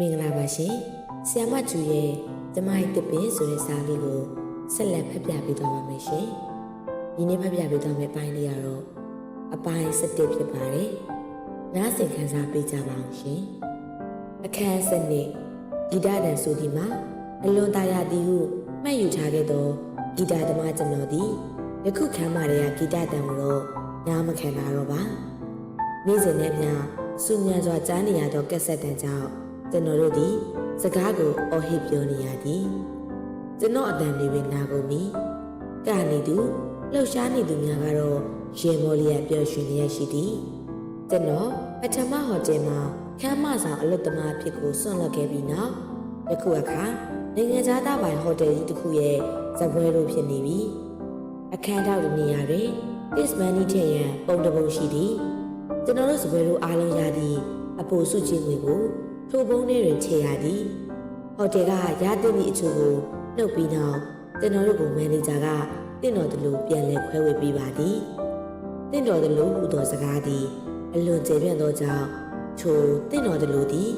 မင်္ဂလာပါရှင်။ဆီယမကျူရဲ့ကျမရဲ့တစ်ပင်ဆိုတဲ့စာလေးကိုဆက်လက်ဖတ်ပြပေးသွားပါမယ်ရှင်။ဒီနေ့ဖတ်ပြပေးသွားမယ့်ပိုင်းလေးကတော့အပိုင်း7ဖြစ်ပါတယ်။နားဆင်ခံစားပေးကြပါအောင်ရှင်။အခန်းစနစ်ဂီတတန်ဆိုဒီမှာအလွန်တာယာသည်ဟုမှတ်ယူထားခဲ့သောဂီတသမားကျွန်တော်သည်ယခုခမ်းမတွေကဂီတတန်ကိုတော့နားမခံတာတော့ပါ။နေ့စဉ်နဲ့မျှစူညံစွာကြားနေရသောကက်ဆက်တန်ကြောင့် ကျွန်တော်တို့သည်စကားကိုအော်ဟစ်ပြောနေရသည်ကျွန်တော်အတန်တွေပင်နာကုန်ပြီကနေသူလှုပ်ရှားနေသူများကတော့ရေမော်လျက်ပျော်ရွှင်နေရရှိသည်ကျွန်တော်ပထမဟိုတယ်မှာခမ်းမဆောင်အလုပ်သမားအဖြစ်ကိုဆွန့်လွတ်ခဲ့ပြီးနောက်ယခုအခါနိုင်ငံခြားသားပိုင်ဟိုတယ်ကြီးတစ်ခုရဲ့ဇပွဲလိုဖြစ်နေပြီအခမ်းအနားနေရာတွင် this money ထည့်ရန်ပုံတစ်ပုံရှိသည်ကျွန်တော်တို့ဇပွဲလိုအားလုံးရသည့်အပိုစုချင်းငွေကို ထိုပုံးထဲတွင်ချေရသည်ဟိုတယ်ကရတဲ့သည့်အချို့ကိုနှုတ်ပြီးနောက်ကျွန်တော်တို့ကိုမန်နေဂျာကတင့်တော်တလူပြန်လဲခွဲဝေပေးပါသည်တင့်တော်တလူဟူသောစကားသည်အလွန်ကျေပြန့်သောကြောင့်ချိုတင့်တော်တလူသည်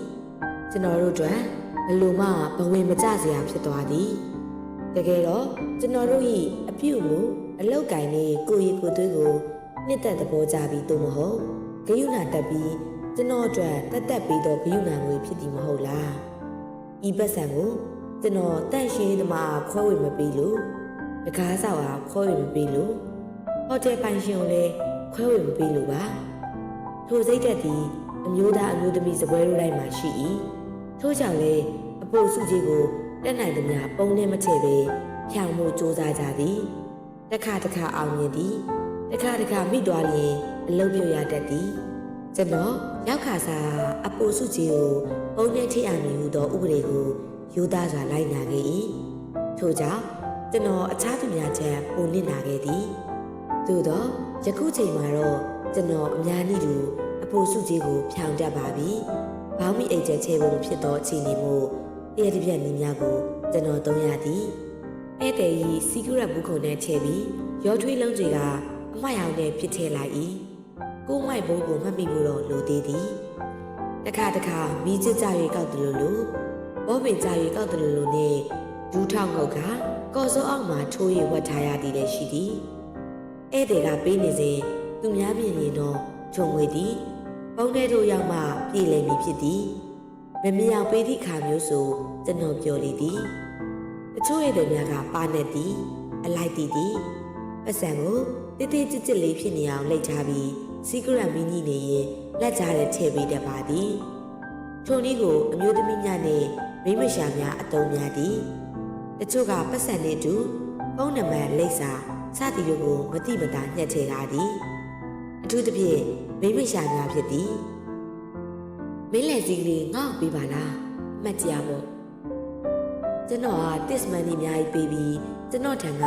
ကျွန်တော်တို့အတွက်ဘလို့မှဘဝင်မကျစရာဖြစ်သွားသည်တကယ်တော့ကျွန်တော်တို့၏အပြုတ်မှုအလောက်ကင်လေးကိုရီကိုသွေးကိုနှစ်သက်သဘောကြပြီးသို့မဟုတ်ဂယုဏတက်ပြီး ကျွန်တော်အတွက်တက်တက်ပြီးတော့ဂယုဏငွေဖြစ်သည်မဟုတ်လားဤပတ်စံကိုကျွန်တော်တန့်ရှင်းသမားခွဲဝေမပေးလို့တကားဆောက်အားခွဲဝေမပေးလို့ဟိုတယ်ပိုင်ရှင်ကိုလည်းခွဲဝေမပေးလို့ပါထိုစိတ်သက်သည်အမျိုးသားအမျိုးသမီးစပွဲတို့တိုင်းမှာရှိ၏ထို့ကြောင့်လည်းအပိုစုကြီးကိုတက်နိုင်သမျှပုံနဲ့မထည့်ပဲဖြောင်မှုစူးစမ်းကြသည်တစ်ခါတစ်ခါအောင်မြင်သည်တစ်ခါတစ်ခါမိသွားလျင်အလုပ်ပြုတ်ရတတ်သည် ကျွန်တော်ရောက်ခါစားအပိုစုကြီးကိုပုံနဲ့ထိအောင်မြင်ဟုသောဥပဒေကိုယူသားစွာလိုက်နာခဲ့၏ထို့ကြောင့်ကျွန်တော်အခြားသူများချက်ပုံနစ်နာခဲ့သည်သို့သောယခုချိန်မှာတော့ကျွန်တော်အများကြီးတူအပိုစုကြီးကိုဖြောင်တတ်ပါပြီ။ဘောင်းမီအိတ်ကျဲချေပုံဖြစ်သောအခြေအနေမို့တရတပြက်နည်းများကိုကျွန်တော်သုံးရသည်။ဧည့်သည်ဤစီကူရက်ဘူးခုံနဲ့ချဲပြီးရောထွေးလုံးတွေကအမိုက်အောင်နဲ့ဖြစ်ထည့်လိုက်၏။ ကိုမိုက်ဘိုးကိုမှတ်မိဖို့တော့လိုသေးသည်။တစ်ခါတစ်ခါမိချစ်ကြ၍ကောက်တယ်လို့လို့ဘောပင်ကြ၍ကောက်တယ်လို့လို့နဲ့ဒူးထောက်ငုတ်ကကော်စောအောက်မှာထိုးရဝတ်ထားရသည်လည်းရှိသည်။ဧည့်သည်ကပေးနေစဉ်သူများမြင်ရင်တော့ခြုံငွေသည်ပုံထဲတို့ရောက်မှပြည်လည်မည်ဖြစ်သည်မမြင်အောင်ပေးသည့်ခါမျိုးဆိုကျွန်တော်ပြောလေသည်တချို့ရဲ့တဲ့များကပါနေသည် အလိုက်တည်သည်ပတ်စံကိုတိတိကျကျလေးဖြစ်နေအောင်လှိတ်ထားပြီး စီကရက်မီနီနေရင်လက်ကြားတဲ့ထည့်ပေးတတ်ပါသည်ထိုနည်းကိုအမျိုးသမီးများနဲ့မိမရှာများအတုံးများသည်တချို့ကပတ်စံနဲ့အတူဖုန်းနံပါတ်လိပ်စာစသည်တို့ကိုမတိမတာညှက်ထည့်ထားသည်အထူးသဖြင့်မိမရှာများဖြစ်သည်မင်းလက်စည်းလေးငေါ့ပေးပါလားအမှတ်ကြရပေါ့ကျွန်တော်ဟာတစ်မန်နီအများကြီးပေးပြီးကျွန်တော်ထံက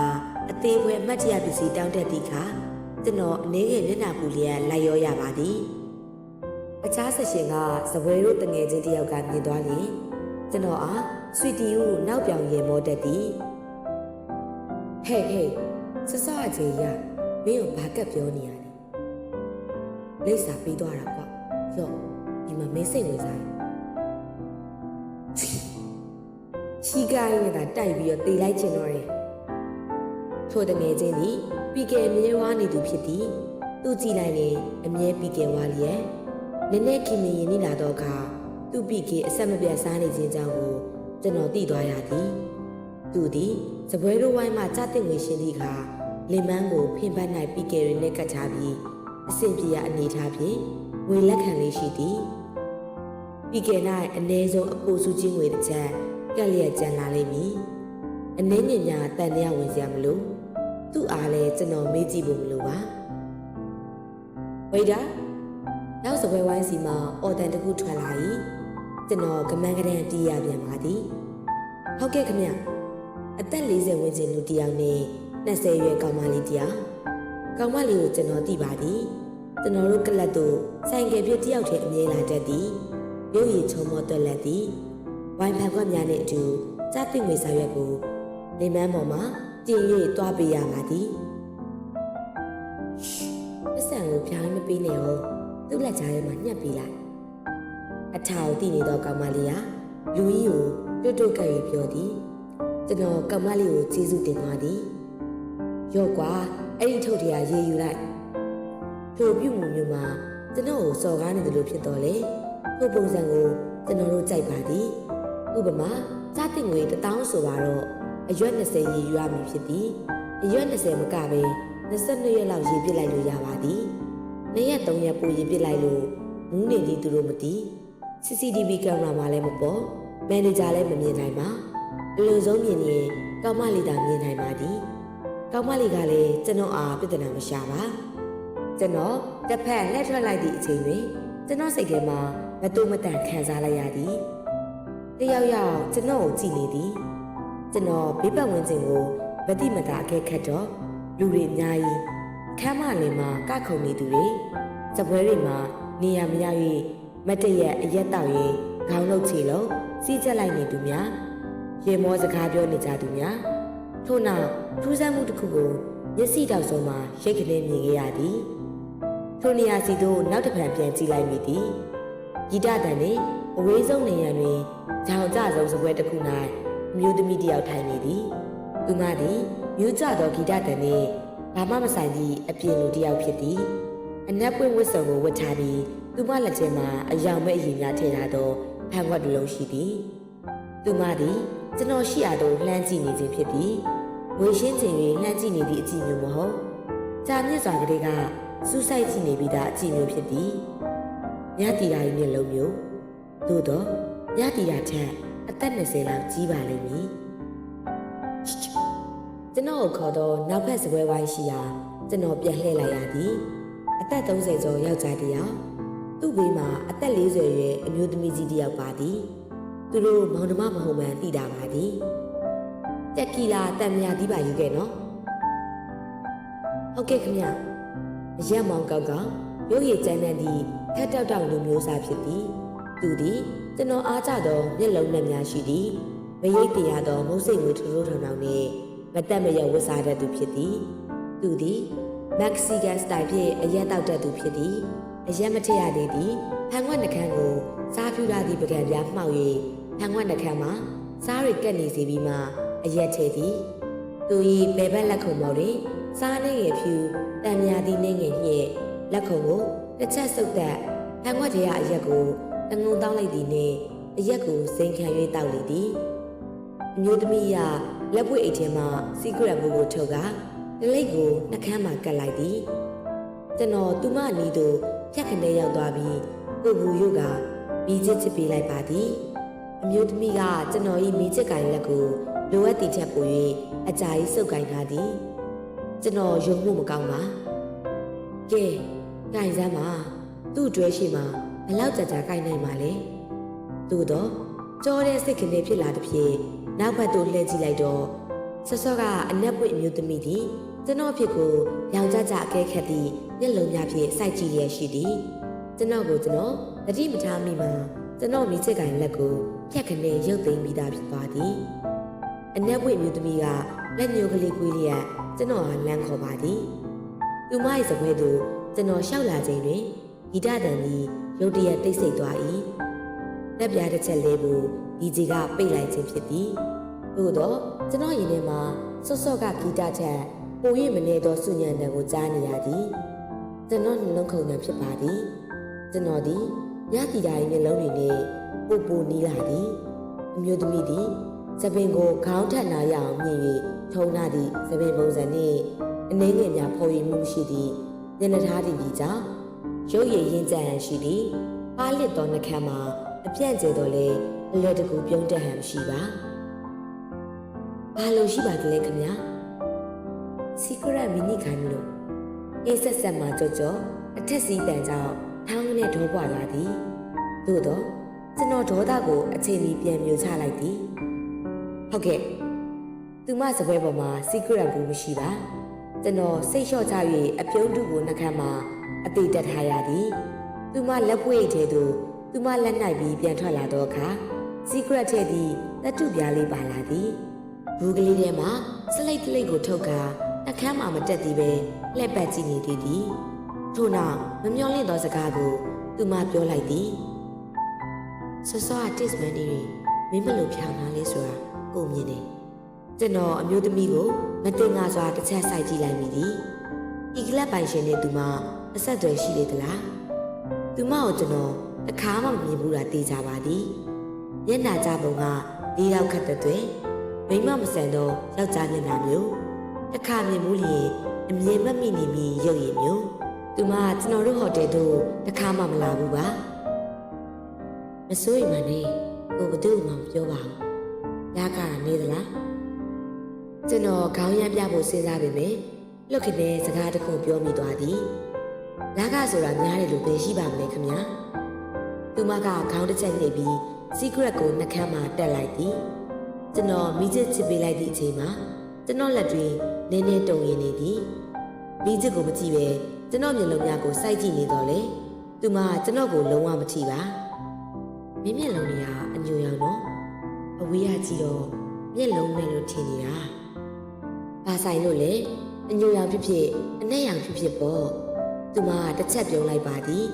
အသေးဖွဲအမှတ်တရပစ္စည်းတောင်းတတ်သည့်အခါ ကျွန်တော်အနေငယ်မျက်နှာပူလျက်လိုက်ရောရပါသည်အခြားဆက်ရှင်ကစပွဲတို့တငယ်ချင်းတယောက်ကမြင်သွားရင်ကျွန်တော်အားဆွီတီကိုနောက်ပြောင်ရေမောတတ်သည်ဟဲ့ဟဲ့ဆဆအချင်းရမင်းကိုဘာကပ်ပြောနေရလဲလိပ်စာပေးသွားတာကွာရော့ဒီမှာမင်းစိတ်ဝင်စားတယ်ချီကိုင်းနဲ့တာတိုက်ပြီးတော့တေးလိုက်ချင်တော့တယ်ထိုတငယ်ချင်းသည် ပီကယ်မြဲဝါနေသူဖြစ်သည်သူကြည့်လိုက်ရင်အမြဲပီကယ်ဝါလျက်နည်းနည်းခင်မင်ရင်နေလာတော့အခါသူ့ပီကယ်အဆက်မပြတ်စားနေခြင်းကြောင့်ကိုကျွန်တော်သိသွားရသည်သူသည်စပွဲတို့ဝိုင်းမှကြားတဲ့ငွေရှင်သည်ကလင်မန်းကိုဖင်ပန်း၌ပီကယ်တွေနဲ့ကတ်ထားပြီးအဆင်ပြေရအနေထားဖြင့်ငွေလက်ခံလေးရှိသည်ပြီးကဲ၌အ ਨੇ ဆုံးအပိုစုချင်းငွေတစ်ချက်ကက်လျက်ကျန်လာလိမ့်မည်အနှင်းညင်ညာတန်တရားဝင်စရာမလို သူ့အားလဲကျွန်တော်မေးကြည့်ဖို့မလိုပါဝိဒါနောက်စပွဲဝိုင်းစီမှာအော်တန်တစ်ခုထွက်လာ၏ကျွန်တော်ကမန်းကရန်တီးရပြန်ပါသည်ဟုတ်ကဲ့ခမအသက်40ဝန်းကျင်လူတစ်ယောက်နဲ့20ရွယ်ကောင်မလေးတစ်ယောက်ကောင်မလေးကိုကျွန်တော်သိပါသည်ကျွန်တော်တို့ကလပ်တို့ဆိုင်ကယ်ပြတယောက်တည်းအမြဲလာတတ်သည်ရုပ်ရည်ချုံမောတွက်လက်သည်ဝိုင်ဖန်ခွက်များနဲ့အတူကြားသိငွေစာရွက်ကိုနေမန်းပေါ်မှာ တင်၍တွားပေးရပါသည်ပတ်စံကိုဖြောင်းမပေးနဲ့ဟုတ်သူ့လက်ကြားထဲမှာညှက်ပေးလိုက်အထာကိုတည်နေသောကောင်မလေးဟာလူကြီးကိုတွတ်တွတ်ကပ်၍ပြောသည်ကျွန်တော်ကမလေးကိုကျေးဇူးတင်သွားသည်ရော့ကွာအဲ့ဒီထုတ်တရားရေးယူလိုက်ထိုပြုမှုမျိုးမှာကျွန်တော်ကိုစော်ကားနေတယ်လို့ဖြစ်တော်လေထိုပုံစံကိုကျွန်တော်တို့ကြိုက်ပါသည်ဥပမာစားတင်ငွေ1000ဆိုပါတော့ အရွက်20ရေယူရမည်ဖြစ်သည်အရွက်20မကပဲ22ရက်လောက်ရေပစ်လိုက်လို့ရပါသည်နေ့ရက်3ရက်ပိုရေပစ်လိုက်လို့မူးနေသည်သူတို့မသိ CCTV ကင်မရာမှာလည်းမပေါ်မန်နေဂျာလည်းမမြင်နိုင်ပါအလိုဆုံးမြင်ရင်ကောင်းမလေးသာမြင်နိုင်ပါသည်ကောင်းမလေးကလည်းကျွန်တော်အားပြဿနာမရှာပါကျွန်တော်တစ်ဖက်လက်ထွက်လိုက်သည့်အချိန်တွင်ကျွန်တော်စိတ်ထဲမှာမတူမတန်ခံစားလိုက်ရသည်တယောက်ယောက်ကျွန်တော်ကိုကြည့်နေသည် ကျွန်တော်ဘေးပတ်ဝန်းကျင်ကိုမတိမတာအခဲခတ်တော့လူတွေအများကြီးခမ်းမလင်မှာကခုံနေသူတွေစပွဲတွေမှာနေရမရ၍မတ်တရက်အရက်တောက်ရင်ခေါင်းလုံးချေလုံးစီးချက်လိုက်နေသူများရေမောစကားပြောနေကြသူများထို့နောက်ထူးဆန်းမှုတစ်ခုကိုမျက်စိတောက်ဆုံးမှာရိတ်ကလေးမြင်ခဲ့ရသည်ထိုနေရာစီတို့နောက်တစ်ဖန်ပြန်ကြည့်လိုက်မိသည်ဂီတတန်နှင့်အဝေးဆုံးနေရန်တွင်ကြောင်ကြဆုံးစပွဲတစ်ခု၌အ မျိုးသမီးတစ်ယောက်ထိုင်နေသည်သူမသည်မြူးကြသောဂီတတန်နှင့်ဘာမှမဆိုင်သည့်အပြင်လူတစ်ယောက်ဖြစ်သည်အနက်ပွင့်ဝတ်စုံကိုဝတ်ထားပြီးသူမလက်ထဲမှာအယောင်မဲ့အရင်များထည့်ထားသောဖန်ခွက်တစ်လုံးရှိသည်။သူမသည်ကျွန်တော်ရှိရာသို့လှမ်းကြည့်နေခြင်းဖြစ်ပြီးဝေရှင်းချိန်၍လှမ်းကြည့်နေသည့်အကြည့်မျိုးမဟုတ်။ကြာမြင့်စွာကလေးကစူးစိုက်ကြည့်နေပြီးသားအကြည့်မျိုးဖြစ်သည်။ညတီရာ၏မျက်လုံးမျိုးသို့တော့ညတီရာထက် အသက်20လောက်ကြီးပါလိမ့်မည်။ကျွန်တော်ကိုခေါ်တော့နောက်ဖက်စပွဲဝိုင်းရှိရာကျွန်တော်ပြန်လှည့်လိုက်ရသည်။အသက်30ကျော်ယောက်ျားတစ်ယောက်သူ့ဘေးမှာအသက်40ရွယ်အမျိုးသမီးကြီးတစ်ယောက်ပါသည်သူတို့မောင်နှမမဟုတ်မှန်းသိတာပါသည်တက်ကီလာတန်မြာဒီပါယူခဲ့နော်ဟုတ်ကဲ့ခင်ဗျအရက်မောင်ကောက်ကရုပ်ရည်ကျန်းတဲ့ဒီထက်တောက်တောက်လူမျိုးစားဖြစ်သည်သူသည် ကျွန်တော်အားကြသောမျက်လုံးနဲ့များရှိသည်မရိပ်တရားသောမုတ်စိတ်ငွေထိုးထိုးထောင်ထောင်နှင့်မတက်မရဝတ်စားတတ်သူဖြစ်သည်သူသည်မက္ကဆီကန်စတိုင်ဖြင့်အရက်တောက်တတ်သူဖြစ်သည်အရက်မထရသေးသည်ဖန်ခွက်နှခမ်းကိုစားဖြူလာသည့်ပကံပြားမှောက်၍ဖန်ခွက်နှခမ်းမှာစားတွေကက်နေစီပြီးမှအရက်ချေသည်သူ၏ဘယ်ဘက်လက်ခုံပေါ်တွင်စားနေငယ်ဖြူတံမြာသည့်နေငယ်ညှင့်လက်ခုံကိုတစ်ချက်ဆုပ်သက်ဖန်ခွက်ထဲကအရက်ကို တငုံတောင်းလိုက်သည်နှင့်အရက်ကိုစိန်ခံ၍တောက်လေသည်အမျိုးသမီးကလက်ပွေအိတ်ထဲမှစီကရက်ဘူးကိုထုတ်ကလိတ်ကိုနှကမ်းမှကတ်လိုက်သည်ကျွန်တော်သူမအနီးသို့ဖြတ်ခနဲရောက်သွားပြီးကိုဘူးရုပ်ကမိချစ်ချစ်ပေးလိုက်ပါသည်အမျိုးသမီးကကျွန်တော်၏မိချစ်ကင်လက်ကိုလိုအပ်သည့်ချက်ပို၍အကြာကြီးစုပ်ကင်ထားသည်ကျွန်တော်ယုံမှုမကောင်းပါကဲကင်စမ်းပါသူ့အတွဲရှိမှာဘ လောက်ကြာကြာကင်နိုင်မှာလဲသို့တော့ကြောတဲ့စိတ်ကလေးဖြစ်လာသည်ဖြင့်နောက်ဘက်သို့လှည့်ကြည့်လိုက်တော့ဆော့ဆော့ကအနက်ပွင့်အမျိုးသမီးသည်ကျွန်တော်ဖြစ်ကိုရောင်ကြကြအကဲခတ်သည့်မျက်လုံးများဖြင့်စိုက်ကြည့်ရရှိသည်ကျွန်တော်ကိုကျွန်တော်တတိမထားမိမှာကျွန်တော်မိချစ်ကင်လက်ကိုဖြတ်ခနဲ့ရုပ်သိမ်းပြီးသားဖြစ်သွားသည်အနက်ပွင့်မျိုးသမီးကလက်ညှိုးကလေးကွေးလျက်ကျွန်တော်ဟာလမ်းခေါ်ပါသည်သူမ၏စပွဲသို့ကျွန်တော်ရှောက်လာချိန်တွင်ဂီတတန်သည် ရုတ်တရက်တိတ်ဆိတ်သွား၏လက်ပြားတစ်ချက်လဲဖို့ဒီကြီးကပိတ်လိုက်ခြင်းဖြစ်သည်သို့တော့ကျွန်တော်ရင်ထဲမှာဆော့ဆော့ကဂီတချက်ပို၍မနေသောစုညံတံကိုကြားနေရသည်ကျွန်တော်နှလုံးခုန်တံဖြစ်ပါသည်ကျွန်တော်သည်ညတီတာ၏မျက်လုံးတွေနဲ့ပူပူနီးလာသည်အမျိုးသမီးသည်သပင်ကိုခေါင်းထက်နာရအောင်မြင်၍ထုံနာသည့်သပင်ပုံစံနှင့်အနှင်းငယ်များဖော်ရည်မှုရှိသည့်ညနေသားတင်ကြီးကြောင့် ရုပ်ရည်ရင်းကြံဟန်ရှိသည်ပါးလစ်သောနှကမ်းမှာအပြန့်ကျဲတော်လဲအလွယ်တကူပြုံးတက်ဟန်မရှိပါဘာလို့ရှိပါသလဲခင်ဗျာ secret mini ခိုင်းလို့အေးဆက်ဆက်မှကြောကြောအထက်စီးတန်ကြောင့်ထောင်းနဲ့ဒေါပွာလာသည်သို့တော့ကျွန်တော်ဒေါသကိုအချိန်ကြီးပြန်မြူချလိုက်သည်ဟုတ်ကဲ့သူမစပွဲပေါ်မှာ secret ဘူးမရှိပါကျွန်တော်စိတ်လျှော့ချ၍အပြုံးတုကိုနှခမ်းမှာ အသေးတက်ထားရသည်သူမလက်ပွေထဲသို့သူမလက်နိုင်ပြီးပြန်ထွက်လာတော့အခါ secret ထဲသည်တတုပြားလေးပါလာသည်ဘူးကလေးထဲမှာစလိတ်ကလေးကိုထုတ်ကာနှခမ်းမှာမတက်သေးပဲလှည့်ပတ်ကြည့်နေသေးသည်ထို့နောက်မမျောလင့်သောစကားကိုသူမပြောလိုက်သည်ဆော့ဆော့တစ်မန်ဒီရီမင်းမလို့ဖြောင်းလာလဲဆိုတာကိုမြင်တယ်ကျွန်တော်အမျိုးသမီးကိုမတင်ငါစွာတစ်ချက်စိုက်ကြည့်လိုက်မိသည်ဤကလပ်ပိုင်ရှင်နဲ့သူမ အဆက်အသွယ်ရှိလေသလားသူမကိုကျွန်တော်တစ်ခါမှမမြင်ဘူးတာသိကြပါသည်မျက်နှာကြပုံကလေးယောက်ခတ်တဲ့တွင်မိမမဆန်တော့ယောက်ျားမျက်နှာမျိုးတစ်ခါမြင်မှုလျင်အမြင်မမိနေမီရုပ်ရည်မျိုးသူမကကျွန်တော်တို့ဟိုတယ်သို့တစ်ခါမှမလာဘူးပါမစိုးရိမ်ပါနဲ့ကိုဘသူမှမပြောပါဘူးရကရနေသလားကျွန်တော်ခေါင်းရမ်းပြဖို့စဉ်းစားပေမယ့်လွတ်ခနဲ့စကားတစ်ခုပြောမိသွားသည် လာကဆိုတာများတယ်လို့ပဲရှိပါမလဲခင်ဗျာသူမကခေါင်းတစ်ချက်နှိပ်ပြီး secret ကိုနှကမ်းမှာတက်လိုက်သည်ကျွန်တော်မိချစ်ချစ်ပေးလိုက်သည့်အချိန်မှာကျွန်တော်လက်တွေနည်းနည်းတုံရင်းနေသည်မိချစ်ကိုမကြည့်ပဲကျွန်တော်မျက်လုံးများကိုစိုက်ကြည့်နေတော့လေသူမကျွန်တော်ကိုလုံးဝမထိပါမင်းမျက်လုံးတွေကအညိုရောင်တော့အဝေးကကြည့်တော့မျက်လုံးနဲ့လို့ထင်နေတာဘာဆိုင်လို့လဲအညိုရောင်ဖြစ်ဖြစ်အနဲ့ရောင်ဖြစ်ဖြစ်ပေါ့ သူမကတစ်ချက်ပြုံးလိုက်ပါသည်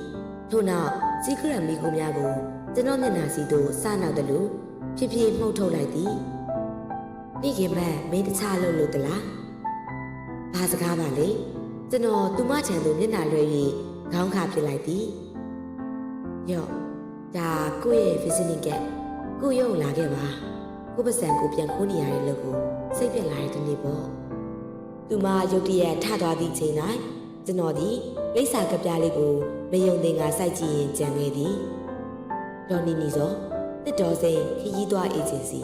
ထို့နောက် secret မိကူများကိုကျွန်တော်မျက်နှာစီသို့စနောက်တယ်လို့ဖြစ်ဖြစ်မှုတ်ထုတ်လိုက်သည်နေ့ကမှမင်းတခြားလို့လို့တလားဘာစကားပါလဲကျွန်တော်သူမချန်သို့မျက်နှာလွှဲ၍ခေါင်းခါဖြစ်လိုက်သည်ယော့ဒါကိုယ့်ရဲ့ visiting card ကိုရုံလာခဲ့ပါကိုပစံကိုပြန်ခိုးနေရတဲ့လို့ကိုစိတ်ပြက်လာတဲ့ဒီနေ့ပေါ့သူမရုတ်တရက်ထသွားသည့်ချိန်၌ ကျွန်တော်ဒီလိပ်စာကပြားလေးကိုမယုံသင်ကစိုက်ကြည့်ရင်ကြံခဲ့သည်ဒေါ်နီနီစောတစ်တော်စိန်ခရီးသွားအေဂျင်စီ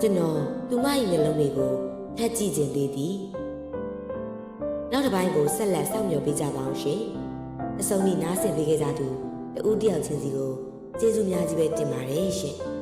ကျွန်တော်သူမရဲ့မျက်လုံးတွေကိုဖက်ကြည့်ခြင်းသေးသည်နောက်တစ်ပိုင်းကိုဆက်လက်စောင့်မျှော်ပေးကြပါအောင်ရှင်အစုံဒီနားဆင်ပေးခဲ့ကြသူတဦးတယောက်ချင်းစီကိုကျေးဇူးများကြီးပဲတင်ပါတယ်ရှင်